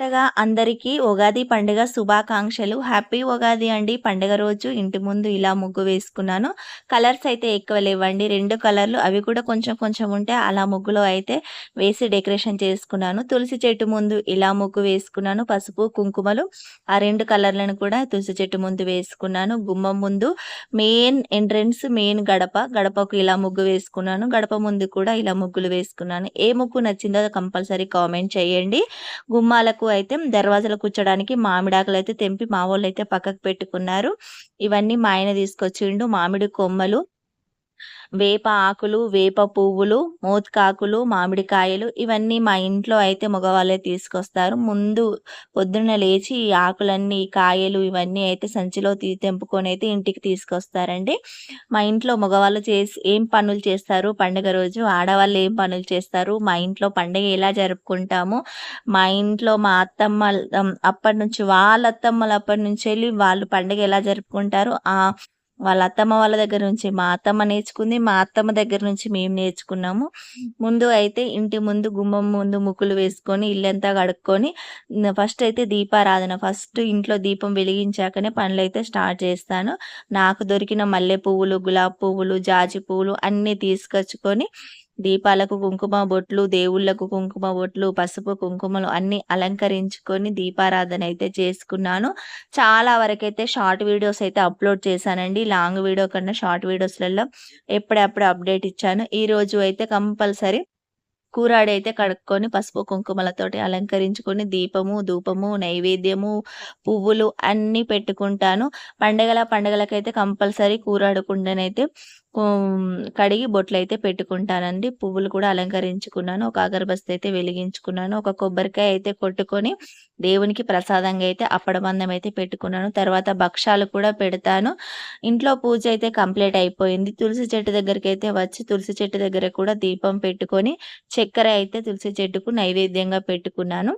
మొదటగా అందరికీ ఉగాది పండుగ శుభాకాంక్షలు. హ్యాపీ ఉగాది అండి. పండుగ రోజు ఇంటి ముందు ఇలా ముగ్గు వేసుకున్నాను. కలర్స్ అయితే ఎక్కువ లేవండి. రెండు కలర్లు అవి కూడా కొంచెం కొంచెం ఉంటే అలా ముగ్గులో అయితే వేసి డెకరేషన్ చేసుకున్నాను. తులసి చెట్టు ముందు ఇలా ముగ్గు వేసుకున్నాను. పసుపు కుంకుమలు ఆ రెండు కలర్లను కూడా తులసి చెట్టు ముందు వేసుకున్నాను. గుమ్మం ముందు మెయిన్ ఎంట్రన్స్ మెయిన్ గడప గడపకు ఇలా ముగ్గు వేసుకున్నాను. గడప ముందు కూడా ఇలా ముగ్గులు వేసుకున్నాను. ఏ ముగ్గు నచ్చిందో కంపల్సరీ కామెంట్ చేయండి. గుమ్మాలకు అయితే దర్వాజలో కూర్చోడానికి మామిడాకులు అయితే తెంపి మా వాళ్ళు అయితే పక్కకు పెట్టుకున్నారు. ఇవన్నీ మా ఆయన తీసుకొచ్చిండు మామిడి కొమ్మలు వేప ఆకులు వేప పువ్వులు మోత్కాకులు మామిడికాయలు ఇవన్నీ మా ఇంట్లో అయితే మగవాళ్ళే తీసుకొస్తారు. ముందు పొద్దున్న లేచి ఈ ఆకులన్నీ కాయలు ఇవన్నీ అయితే సంచిలో తీ తెంపుకొని అయితే ఇంటికి తీసుకొస్తారండి. మా ఇంట్లో మగవాళ్ళు చేసి ఏం పనులు చేస్తారు? పండుగ రోజు ఆడవాళ్ళు ఏం పనులు చేస్తారు? మా ఇంట్లో పండుగ ఎలా జరుపుకుంటాము? మా ఇంట్లో మా అత్తమ్మ అప్పటి నుంచి వాళ్ళ అత్తమ్మలు అప్పటి నుంచి వెళ్ళి వాళ్ళు పండుగ ఎలా జరుపుకుంటారు? ఆ వాళ్ళ అత్తమ్మ వాళ్ళ దగ్గర నుంచి మా అత్తమ్మ నేర్చుకుంది మా అత్తమ్మ దగ్గర నుంచి మేము నేర్చుకున్నాము. ముందు అయితే ఇంటి ముందు గుమ్మం ముందు ముక్కులు వేసుకొని ఇల్లంతా కడుక్కొని ఫస్ట్ అయితే దీపారాధన ఫస్ట్ ఇంట్లో దీపం వెలిగించాకనే పనులు అయితే స్టార్ట్ చేస్తాను. నాకు దొరికిన మల్లె పువ్వులు గులాబీ పువ్వులు జాజి పువ్వులు అన్నీ తీసుకొచ్చుకొని దీపాలకు కుంకుమ బొట్లు దేవుళ్ళకు కుంకుమ బొట్లు పసుపు కుంకుమలు అన్ని అలంకరించుకొని దీపారాధన అయితే చేసుకున్నాను. చాలా వరకైతే షార్ట్ వీడియోస్ అయితే అప్లోడ్ చేశానండి. లాంగ్ వీడియో కన్నా షార్ట్ వీడియోస్లలో ఎప్పుడప్పుడు అప్డేట్ ఇచ్చాను. ఈ రోజు అయితే కంపల్సరీ కూరాడైతే కడుక్కొని పసుపు కుంకుమలతోటి అలంకరించుకొని దీపము ధూపము నైవేద్యము పువ్వులు అన్నీ పెట్టుకుంటాను. పండగల పండగలకైతే కంపల్సరీ కూరాడకుండానైతే కడిగి బొట్లు అయితే పెట్టుకుంటానండి. పువ్వులు కూడా అలంకరించుకున్నాను. ఒక అగరబస్తి అయితే వెలిగించుకున్నాను. ఒక కొబ్బరికాయ అయితే కొట్టుకొని దేవునికి ప్రసాదంగా అయితే అప్పడబంధం అయితే పెట్టుకున్నాను. తర్వాత భక్షాలు కూడా పెడతాను. ఇంట్లో పూజ అయితే కంప్లీట్ అయిపోయింది. తులసి చెట్టు దగ్గరికి అయితే వచ్చి తులసి చెట్టు దగ్గర కూడా దీపం పెట్టుకొని చక్కెర అయితే తులసి చెట్టుకు నైవేద్యంగా పెట్టుకున్నాను.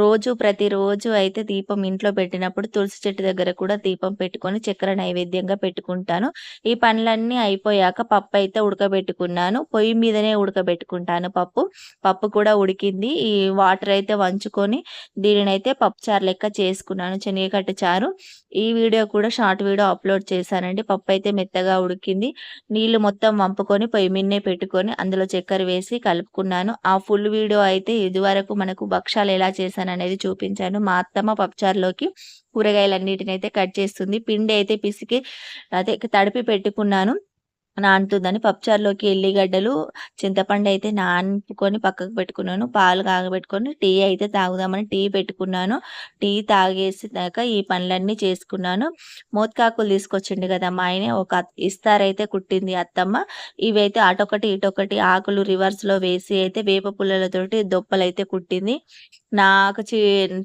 రోజు ప్రతిరోజు అయితే దీపం ఇంట్లో పెట్టినప్పుడు తులసి చెట్టు దగ్గర కూడా దీపం పెట్టుకొని చక్కెర నైవేద్యంగా పెట్టుకుంటాను. ఈ పనులన్నీ అయిపోయాక పప్పు అయితే ఉడకబెట్టుకున్నాను. పొయ్యి మీదనే ఉడకబెట్టుకుంటాను పప్పు. పప్పు కూడా ఉడికింది. ఈ వాటర్ అయితే వంచుకొని దీనిని అయితే పప్పు చారు లెక్క చేసుకున్నాను. శనగకట్ట చారు. ఈ వీడియో కూడా షార్ట్ వీడియో అప్లోడ్ చేశానండి. పప్పు అయితే మెత్తగా ఉడికింది. నీళ్ళు మొత్తం వంపుకొని పొయ్యి మీదనే పెట్టుకొని అందులో చక్కెర వేసి కలుపుకున్నాను. ఆ ఫుల్ వీడియో అయితే ఇదివరకు మనకు భక్షాలు ఎలా చేశాను అనేది చూపించాను. మా అత్తమ్మ పప్పుచారులోకి కూరగాయలన్నిటిని అయితే కట్ చేస్తుంది. పిండి అయితే పిసికి అదే తడిపి పెట్టుకున్నాను. నానుతుందని పప్పుచారులోకి ఎల్లిగడ్డలు చింతపండు అయితే నానుకొని పక్కకు పెట్టుకున్నాను. పాలు కాగబెట్టుకొని టీ అయితే తాగుదామని టీ పెట్టుకున్నాను. టీ తాగేసి దాకా ఈ పనులన్నీ చేసుకున్నాను. మోత్కాకులు తీసుకొచ్చిండు కదా మా ఆయన ఒక ఇస్తారైతే కుట్టింది అత్తమ్మ. ఇవైతే అటొకటి ఇటొకటి ఆకులు రివర్స్లో వేసి అయితే వేప పుల్లలతోటి దొప్పలు అయితే కుట్టింది. నాకు చి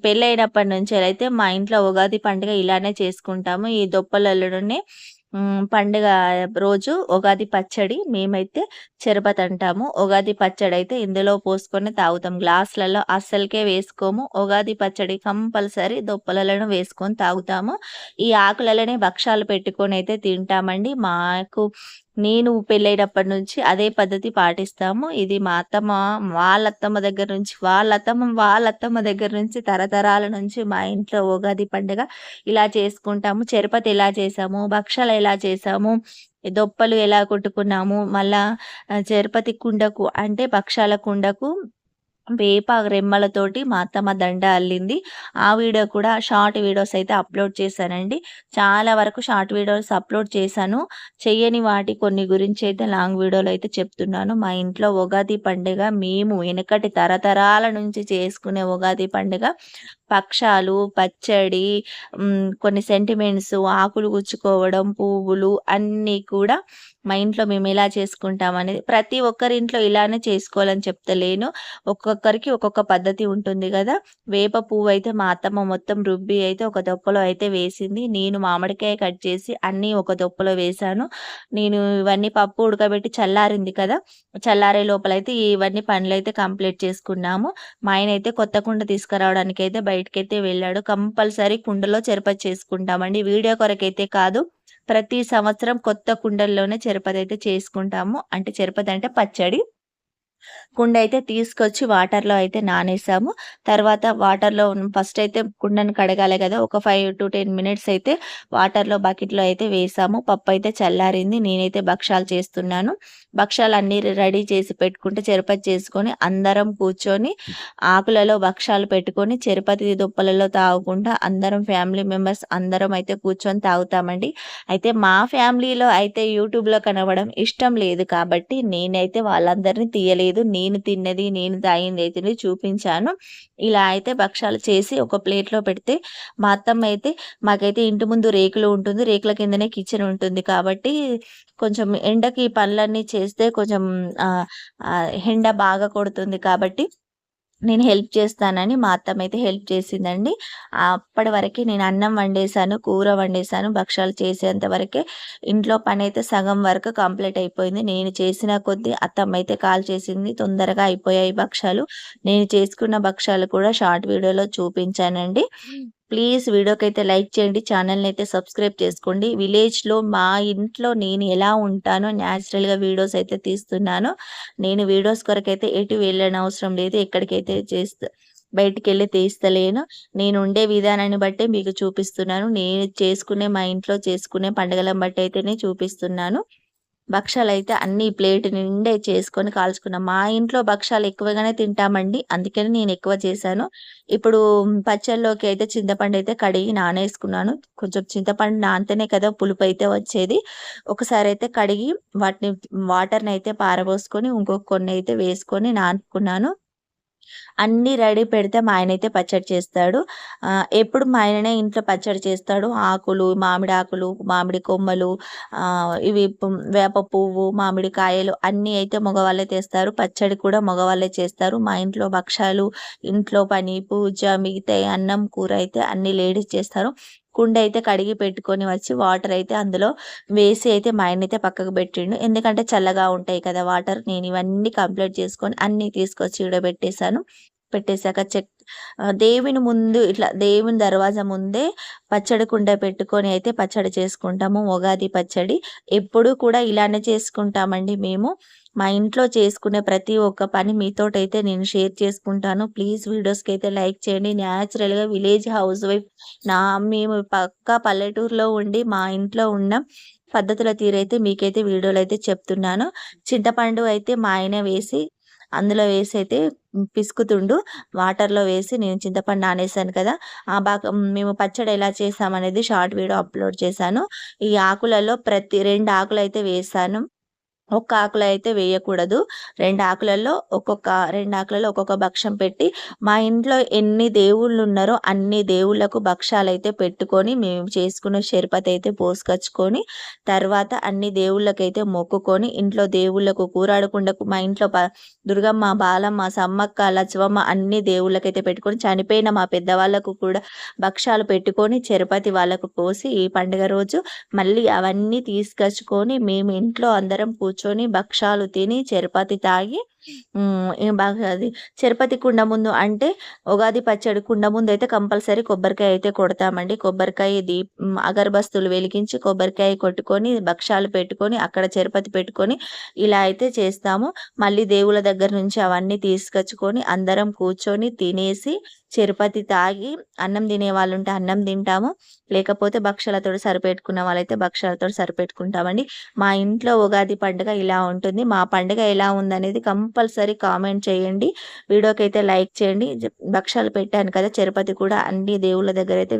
పెళ్ళైనప్పటి నుంచి అయితే మా ఇంట్లో ఉగాది పండుగ ఇలానే చేసుకుంటాము. ఈ దొప్పలలోనే పండుగ రోజు ఉగాది పచ్చడి మేమైతే చెరపతి అంటాము ఉగాది పచ్చడి అయితే ఇందులో పోసుకొని తాగుతాం. గ్లాసులలో అస్సలకే వేసుకోము. ఉగాది పచ్చడి కంపల్సరీ దుప్పలలో వేసుకొని తాగుతాము. ఈ ఆకులలోనే భక్షాలు పెట్టుకొని అయితే తింటామండి. మాకు నేను పెళ్ళైనప్పటి నుంచి అదే పద్ధతి పాటిస్తాము. ఇది మా అత్తమ్మ వాళ్ళ అత్తమ్మ దగ్గర నుంచి వాళ్ళ అత్తమ్మ వాళ్ళ అత్తమ్మ దగ్గర నుంచి తరతరాల నుంచి మా ఇంట్లో ఉగాది పండుగ ఇలా చేసుకుంటాము. చెరపతి ఎలా చేసాము భక్షాలు ఎలా చేసాము దొప్పలు ఎలా కొట్టుకున్నాము మళ్ళా చెరపతి కుండకు అంటే భక్షాల కుండకు వేప రెమ్మలతోటి మా అత్తమ్మ దండ అల్లింది. ఆ వీడియో కూడా షార్ట్ వీడియోస్ అయితే అప్లోడ్ చేశానండి. చాలా వరకు షార్ట్ వీడియోస్ అప్లోడ్ చేశాను. చెయ్యని వాటి కొన్ని గురించి అయితే లాంగ్ వీడియోలో అయితే చెప్తున్నాను. మా ఇంట్లో ఉగాది పండుగ మేము వెనకటి తరతరాల నుంచి చేసుకునే ఉగాది పండుగ. పక్షాలు పచ్చడి కొన్ని సెంటిమెంట్స్ ఆకులు గుచ్చుకోవడం పువ్వులు అన్నీ కూడా మా ఇంట్లో మేము ఎలా చేసుకుంటాం అనేది ప్రతి ఒక్కరి ఇంట్లో ఇలానే చేసుకోవాలని చెప్తలేను. ఒక్కొక్కరికి ఒక్కొక్క పద్ధతి ఉంటుంది కదా. వేప పువ్వు అయితే మా అత్తమ్మ మొత్తం రుబ్బి అయితే ఒక దొప్పలో అయితే వేసింది. నేను మామిడికాయ కట్ చేసి అన్నీ ఒక దొప్పలో వేశాను నేను ఇవన్నీ పప్పు ఉడకబెట్టి చల్లారింది కదా. చల్లారే లోపల అయితే ఇవన్నీ పనులు అయితే కంప్లీట్ చేసుకున్నాము. మా ఆయన అయితే కొత్త కుండ తీసుకురావడానికి అయితే బయటకైతే వెళ్ళాడు. కంపల్సరీ కుండలో చెరప చేసుకుంటామండి. వీడియో కొరకైతే కాదు. ప్రతి సంవత్సరం కొత్త కుండల్లోనే చెరపతి అయితే చేసుకుంటాము. అంటే చెరపతి అంటే పచ్చడి కుండ అయితే తీసుకొచ్చి వాటర్‌లో అయితే నానేసాము. తర్వాత వాటర్‌లో ఫస్ట్ అయితే కుండను కడగాలి కదా! ఒక 5-10 మినిట్స్ అయితే వాటర్‌లో బకెట్‌లో అయితే వేసాము. పప్పు అయితే చల్లారింది. నేనైతే భక్షాలు చేస్తున్నాను. భక్షాలు అన్నీ రెడీ చేసి పెట్టుకుంటే చెరుపతి చేసుకొని అందరం కూర్చొని ఆకులలో భక్షాలు పెట్టుకొని చెరుపతి దుప్పలలో తాగుకుంటా అందరం ఫ్యామిలీ మెంబర్స్ అందరం అయితే కూర్చొని తాగుతామండి. అయితే మా ఫ్యామిలీలో అయితే యూట్యూబ్‌లో కనబడడం ఇష్టం లేదు కాబట్టి నేనైతే వాళ్ళందరిని తీయలేదు. నేను తిన్నది, నేను తాగింది అయితే చూపించాను. ఇలా అయితే భక్షాలు చేసి ఒక ప్లేట్‌లో పెడితే మా అత్తమ్మ అయితే మాకైతే ఇంటి ముందు రేకులు ఉంటుంది. రేకుల కిందనే కిచెన్ ఉంటుంది కాబట్టి కొంచెం ఎండకి పనులన్నీ చేస్తే కొంచెం ఎండ బాగా కొడుతుంది కాబట్టి నేను హెల్ప్ చేస్తానని మా అత్తమ్మ అయితే హెల్ప్ చేసిందండి. అప్పటి వరకే నేను అన్నం వండేసాను, కూర వండేసాను, భక్షాలు చేసేంత వరకే ఇంట్లో అయితే సగం వరకు కంప్లీట్ అయిపోయింది. నేను చేసిన కొద్దీ అత్తమ్మ అయితే కాల్ చేసింది. తొందరగా అయిపోయాయి భక్షాలు. నేను చేసుకున్న భక్షాలు కూడా షార్ట్ వీడియోలో చూపించానండి. ప్లీజ్ వీడియోకి అయితే లైక్ చేయండి. ఛానల్‌ని అయితే సబ్స్క్రైబ్ చేసుకోండి. విలేజ్‌లో మా ఇంట్లో నేను ఎలా ఉంటానో న్యాచురల్‌గా వీడియోస్ అయితే తీస్తున్నాను. నేను వీడియోస్ కొరకైతే ఎటు వెళ్ళనవసరం లేదు. ఎక్కడికైతే చేస్తా బయటికెళ్ళి తీస్తలేను. నేను ఉండే విధానాన్ని బట్టే మీకు చూపిస్తున్నాను. నేను చేసుకునే మా ఇంట్లో చేసుకునే పండుగలను బట్టి అయితేనే చూపిస్తున్నాను. భక్షాలైతే అన్ని ప్లేట్ నిండే చేసుకొని కాల్చుకున్నాం. మా ఇంట్లో భక్షాలు ఎక్కువగానే తింటామండి. అందుకని నేను ఎక్కువ చేశాను. ఇప్పుడు పచ్చళ్ళలోకి అయితే చింతపండు అయితే కడిగి నానేసుకున్నాను. కొంచెం చింతపండు నానితేనే కదా పులుపు అయితే వచ్చేది. ఒకసారి అయితే కడిగి వాటిని వాటర్‌ని అయితే పారబోసుకొని ఇంకొక కొన్ని అయితే వేసుకొని నానుకున్నాను. అన్నీ రెడీ పెడితే మా ఆయనైతే పచ్చడి చేస్తాడు. ఎప్పుడు మా ఆయననే ఇంట్లో పచ్చడి చేస్తాడు. ఆకులు, మామిడి ఆకులు, మామిడి కొమ్మలు ఇవి వేప పువ్వు, మామిడి కాయలు అన్నీ అయితే మగవాళ్ళే తెస్తారు. పచ్చడి కూడా మగవాళ్ళే చేస్తారు. మా ఇంట్లో భక్షాలు, ఇంట్లో పని, పూజ, మిగతా అన్నం, కూర అయితే అన్ని లేడీస్ చేస్తారు. కుండ అయితే కడిగి పెట్టుకొని వచ్చి వాటర్ అయితే అందులో వేసి అయితే మా ఆయన అయితే పక్కకు పెట్టిండు ఎందుకంటే చల్లగా ఉంటాయి కదా వాటర్ నేను ఇవన్నీ కంప్లీట్ చేసుకొని అన్నీ తీసుకొచ్చి ఇక్కడ పెట్టేశాను పెట్టేశాక చెక్ దేవుని ముందు ఇట్లా దేవుని దర్వాజా ముందే పచ్చడి కుండ పెట్టుకొని అయితే పచ్చడి చేసుకుంటాము ఉగాది పచ్చడి. ఎప్పుడు కూడా ఇలానే చేసుకుంటామండి మేము. మా ఇంట్లో చేసుకునే ప్రతి ఒక్క పని మీతోటైతే నేను షేర్ చేసుకుంటాను. ప్లీజ్ వీడియోస్కి అయితే లైక్ చేయండి. న్యాచురల్గా విలేజ్ హౌస్ వైఫ్ నా మేము పక్క పల్లెటూరులో ఉండి మా ఇంట్లో ఉన్న పద్ధతుల తీరైతే మీకైతే వీడియోలు అయితే చెప్తున్నాను. చింతపండు అయితే మా ఆయన వేసి అందులో వేసి అయితే పిసుకుతుండు. వాటర్లో వేసి నేను చింతపండు నానేసాను కదా ఆ బాగా మేము పచ్చడి ఎలా చేసామనేది షార్ట్ వీడియో అప్లోడ్ చేశాను. ఈ ఆకులలో ప్రతి రెండు ఆకులు అయితే వేసాను. ఒక్క ఆకులు అయితే వేయకూడదు. రెండు ఆకులలో ఒక్కొక్క రెండు ఆకులలో ఒక్కొక్క భక్షం పెట్టి మా ఇంట్లో ఎన్ని దేవుళ్ళు ఉన్నారో అన్ని దేవుళ్ళకు భక్ష్యాలు అయితే పెట్టుకొని మేము చేసుకున్న షర్పత్ అయితే పోసుకొచ్చుకొని తర్వాత అన్ని దేవుళ్ళకైతే మొక్కుకొని ఇంట్లో దేవుళ్ళకు కూరాడకుండకు మా ఇంట్లో దుర్గమ్మ బాలమ్మ సమ్మక్క లచ్చవమ్మ అన్ని దేవుళ్ళకైతే పెట్టుకొని చనిపోయిన మా పెద్దవాళ్ళకు కూడా భక్ష్యాలు పెట్టుకొని చెరుపతి వాళ్ళకు పోసి ఈ పండుగ రోజు మళ్ళీ అవన్నీ తీసుకొచ్చుకొని మేము ఇంట్లో అందరం పూజ కూర్చొని భక్షాలు తిని చపాతి తాగి అది చెరుపతి కుండ ముందు అంటే ఉగాది పచ్చడి కుండ ముందు అయితే కంపల్సరీ కొబ్బరికాయ అయితే కొడతామండి. కొబ్బరికాయ దీప్ అగరబస్తులు వెలిగించి కొబ్బరికాయ కొట్టుకొని భక్షాలు పెట్టుకొని అక్కడ చెరుపతి పెట్టుకొని ఇలా అయితే చేస్తాము. మళ్ళీ దేవుళ్ళ దగ్గర నుంచి అవన్నీ తీసుకొచ్చుకొని అందరం కూర్చొని తినేసి చిరుపతి తాగి అన్నం తినే వాళ్ళు ఉంటే అన్నం తింటాము. లేకపోతే భక్షలతో సరిపెట్టుకున్న వాళ్ళైతే భక్షాలతో సరిపెట్టుకుంటామండి. మా ఇంట్లో ఉగాది పండుగ ఇలా ఉంటుంది. మా పండుగ ఎలా ఉందనేది కంపల్సరీ కంపల్సరీ కామెంట్ చేయండి. వీడియోకి అయితే లైక్ చేయండి. భక్షాలు పెట్టాను కదా చిరుపతి కూడా అన్ని దేవుళ్ళ దగ్గర అయితే